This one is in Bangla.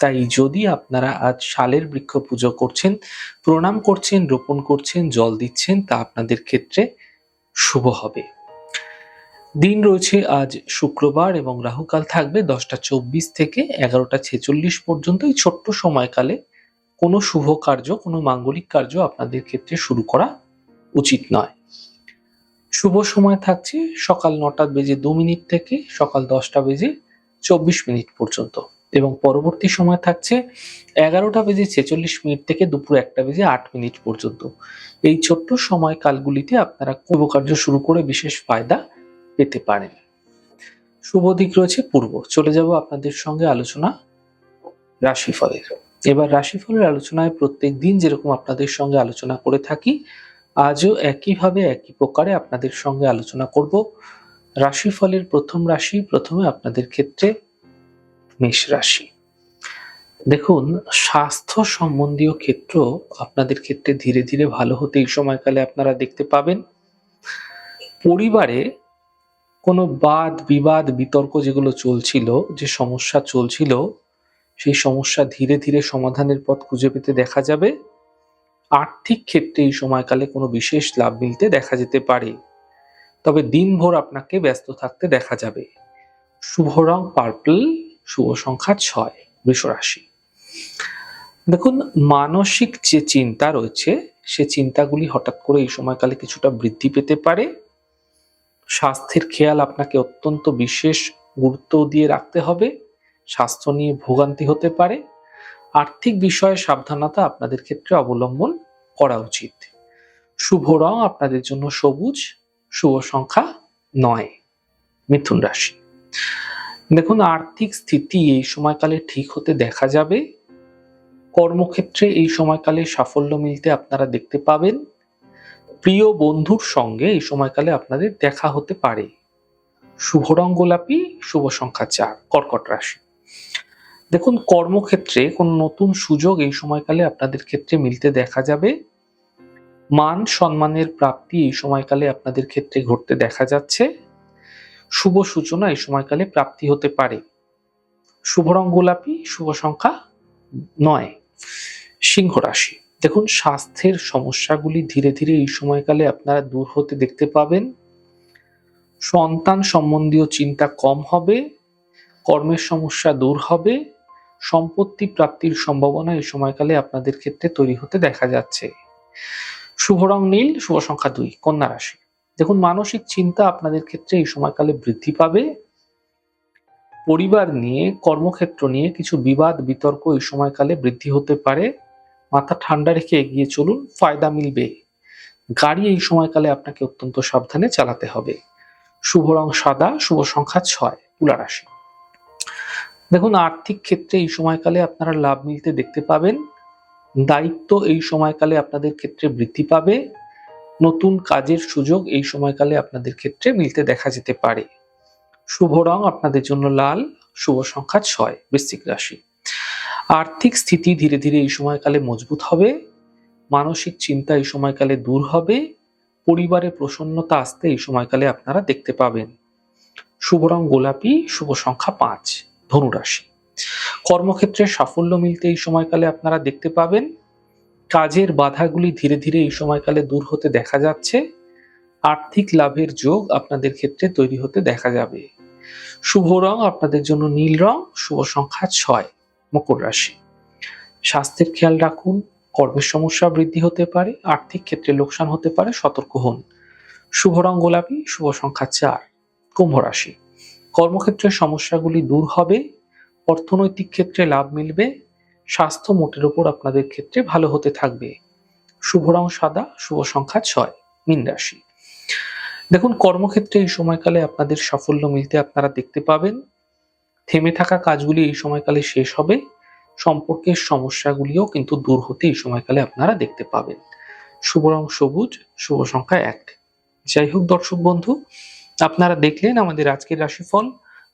তাই যদি আপনারা আজ শালের বৃক্ষ পুজো করছেন, প্রণাম করছেন, রোপণ করছেন, জল দিচ্ছেন, তা আপনাদের ক্ষেত্রে শুভ হবে। দিন রয়েছে আজ শুক্রবার এবং রাহুকাল থাকবে দশটা চব্বিশ থেকে এগারোটা ছেচল্লিশ পর্যন্ত। এই ছোট্ট সময়কালে কোনো শুভ কার্য, কোনো মাঙ্গলিক কার্য আপনাদের ক্ষেত্রে শুরু করা উচিত নয়। শুভ সময় থাকছে সকাল নটা বেজে দু মিনিট থেকে সকাল দশটা বেজে চব্বিশ মিনিট পর্যন্ত। এবং পরবর্তী সময় থাকছে এগারোটা বেজে ছেচল্লিশ মিনিট থেকে দুপুর একটা বেজে আট মিনিট পর্যন্ত। এই ছোট্ট সময়কালগুলিতে আপনারা শুভ কার্য শুরু করে বিশেষ ফায়দা পেতে পারেন। শুভ দিক রয়েছে পূর্ব। চলে যাব আপনাদের সঙ্গে আলোচনা রাশিফলের। এবার রাশিফলের আলোচনায় প্রত্যেক দিন যেরকম আপনাদের সঙ্গে আলোচনা করে থাকি, আজও একইভাবে একই প্রকারে আপনাদের সঙ্গে আলোচনা করব। রাশিফলের প্রথম রাশি প্রথমে আপনাদের ক্ষেত্রে মেষ রাশি দেখুন, স্বাস্থ্য সম্বন্ধীয় ক্ষেত্র আপনাদের ক্ষেত্রে ধীরে ধীরে ভালো হতে এই সময়কালে আপনারা দেখতে পাবেন। পরিবারে কোনো বাদ, বিবাদ, বিতর্ক যেগুলো চলছিল, যে সমস্যা চলছিল, সেই সমস্যা ধীরে ধীরে সমাধানের পথ খুঁজে পেতে দেখা যাবে। আর্থিক ক্ষেত্রে এই সময়কালে কোনো বিশেষ লাভ মিলতে দেখা যেতে পারে। তবে দিনভর আপনাকে ব্যস্ত থাকতে দেখা যাবে। শুভ রং, পার্পল শুভ সংখ্যা ছয়, বৃষ রাশি। দেখুন, মানসিক যে চিন্তা রয়েছে, সে চিন্তাগুলি হঠাৎ করে এই সময়কালে কিছুটা বৃদ্ধি পেতে পারে। স্বাস্থ্যের খেয়াল আপনাকে অত্যন্ত বিশেষ গুরুত্ব দিয়ে রাখতে হবে। স্বাস্থ্য নিয়ে ভোগান্তি হতে পারে। আর্থিক বিষয়ে সাবধানতা আপনাদের ক্ষেত্রে অবলম্বন করা উচিত। শুভ রং আপনাদের জন্য সবুজ, শুভ সংখ্যা নয়, মিথুন রাশি। দেখুন, আর্থিক স্থিতি এই সময়কালে ঠিক হতে দেখা যাবে। কর্মক্ষেত্রে এই সময়কালে সাফল্য মিলতে আপনারা দেখতে পাবেন। প্রিয় বন্ধুর সঙ্গে এই সময়কালে আপনাদের দেখা হতে পারে। শুভ রং গোলাপি শুভ সংখ্যা চার কর্কট রাশি। দেখুন, কর্মক্ষেত্রে কোনো নতুন সুযোগ এই সময়কালে আপনাদের ক্ষেত্রে মিলতে দেখা যাবে। মান সম্মানের প্রাপ্তি এই সময়কালে আপনাদের ক্ষেত্রে ঘটতে দেখা যাচ্ছে। শুভ সূচনা এই সময়কালে প্রাপ্তি হতে পারে। শুভ রং গোলাপি, শুভ সংখ্যা নয়। সিংহ রাশি। দেখুন, স্বাস্থ্যের সমস্যাগুলি ধীরে ধীরে এই সময়কালে আপনারা দূর হতে দেখতে পাবেন। সন্তান সম্বন্ধীয় চিন্তা কম হবে, কর্মের সমস্যা দূর হবে, সম্পত্তি প্রাপ্তির সম্ভাবনা এই সময়কালে আপনাদের ক্ষেত্রে তৈরি হতে দেখা যাচ্ছে। শুভ রং নীল, শুভ সংখ্যা দুই। কন্যা রাশি। দেখুন, মানসিক চিন্তা আপনাদের ক্ষেত্রে এই সময়কালে বৃদ্ধি পাবে। পরিবার নিয়ে, কর্মক্ষেত্র নিয়ে কিছু বিবাদ, বিতর্ক এই সময়কালে বৃদ্ধি হতে পারে। মাথা ঠান্ডা রেখে এগিয়ে চলুন, ফায়দা মিলবে। গাড়ি এই সময়কালে আপনাকে অত্যন্ত সাবধানে চালাতে হবে। শুভ রং সাদা, শুভ সংখ্যা ছয়, তুলা রাশি। দেখুন, আর্থিক ক্ষেত্রে এই সময়কালে আপনারা লাভ মিলতে দেখতে পাবেন। দায়িত্ব এই সময়কালে আপনাদের ক্ষেত্রে বৃদ্ধি পাবে। নতুন কাজের সুযোগ এই সময়কালে আপনাদের ক্ষেত্রে মিলতে দেখা যেতে পারে। শুভ রং আপনাদের জন্য লাল, শুভ সংখ্যা ছয়, বৃশ্চিক রাশি। আর্থিক স্থিতি ধীরে ধীরে এই সময়কালে মজবুত হবে, মানসিক চিন্তা এই সময়কালে দূর হবে, পরিবারে প্রসন্নতা আসতে এই সময়কালে আপনারা দেখতে পাবেন। শুভ রং গোলাপি, শুভ সংখ্যা পাঁচ ধনুরাশি কর্মক্ষেত্রে সাফল্য মিলতে এই সময়কালে আপনারা দেখতে পাবেন কাজের বাধাগুলি ধীরে ধীরে এই সময়কালে দূর হতে দেখা যাচ্ছে। আর্থিক লাভের যোগ আপনাদের ক্ষেত্রে তৈরি হতে দেখা যাবে। শুভ রং আপনাদের জন্য নীল রং, শুভ সংখ্যা ছয়, মকর রাশি। স্বাস্থ্যের খেয়াল রাখুন, কর্মের সমস্যা বৃদ্ধি হতে পারে, আর্থিক ক্ষেত্রে লোকসান হতে পারে, সতর্ক হন। শুভ রং গোলাপি, শুভ সংখ্যা চার, কুম্ভ রাশি। কর্মক্ষেত্রের সমস্যাগুলি দূর হবে, অর্থনৈতিক ক্ষেত্রে লাভ মিলবে স্বাস্থ্য মোটের ওপর আপনাদের ক্ষেত্রে ভালো হতে থাকবে। শুভ রং সাদা, শুভ সংখ্যা ছয়, মিন রাশি। দেখুন, কর্মক্ষেত্রে এই সময়কালে আপনাদের সাফল্য মিলতে আপনারা দেখতে পাবেন। থেমে থাকা কাজগুলি এই সময়কালে শেষ হবে। সম্পর্কের সমস্যাগুলিও কিন্তু দূর হতে এই সময়কালে আপনারা দেখতে পাবেন। শুভ রং সবুজ, শুভ সংখ্যা এক। যাই হোক, দর্শক বন্ধু, আপনারা দেখলেন আমাদের আজকের রাশিফল।